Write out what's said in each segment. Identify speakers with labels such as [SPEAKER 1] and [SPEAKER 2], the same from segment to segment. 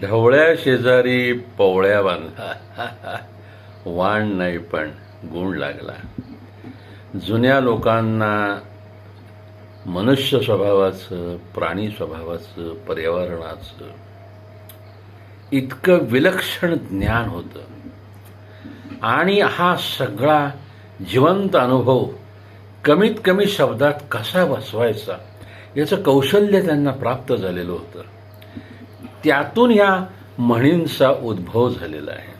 [SPEAKER 1] ढवळ्या शेजारी पवळ्या बांधला वाण नाही पण गुण लागला. जुन्या लोकांना मनुष्य स्वभावाचं प्राणी स्वभावाचं पर्यावरणाचं इतकं विलक्षण ज्ञान होतं. आणि हा सगळा जिवंत अनुभव कमीत कमी शब्दात कसा बसवायचा याचं कौशल्य त्यांना प्राप्त झालेलं होतं. त्यातून ह्या म्हणींचा उद्भव झालेला आहे.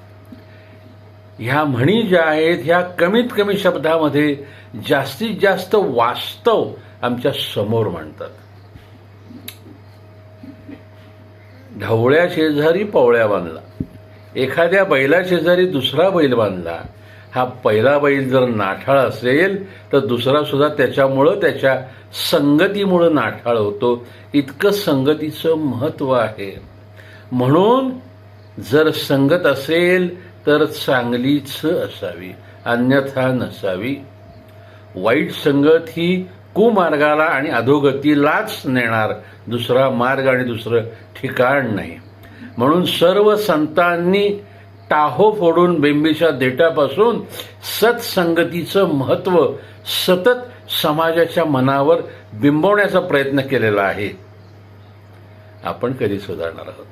[SPEAKER 1] ह्या म्हणी ज्या आहेत ह्या कमीत कमी शब्दामध्ये जास्तीत जास्त वास्तव आमच्यासमोर मांडतात. ढवळ्या शेजारी पवळ्या बांधला. एखाद्या बैला शेजारी दुसरा बैल बांधला. हा पहिला बैल जर नाठाळ असेल तर दुसरा सुद्धा त्याच्यामुळं त्याच्या संगतीमुळं नाठाळ होतो. इतकं संगतीचं महत्त्व आहे. म्हणून जर संगत असेल तर चांगलीच असावी अन्यथा नसावी. वाईट संगत ही कुमार्गाला आणि अधोगतीलाच नेणार दुसरा मार्ग आणि दुसरं ठिकाण नाही. म्हणून सर्व संतांनी टाहो फोडून बेंबीच्या देटापासून सत्संगतीचं महत्त्व सतत समाजाच्या मनावर बिंबवण्याचा प्रयत्न केलेला आहे. आपण कधी सुधारणार आहोत?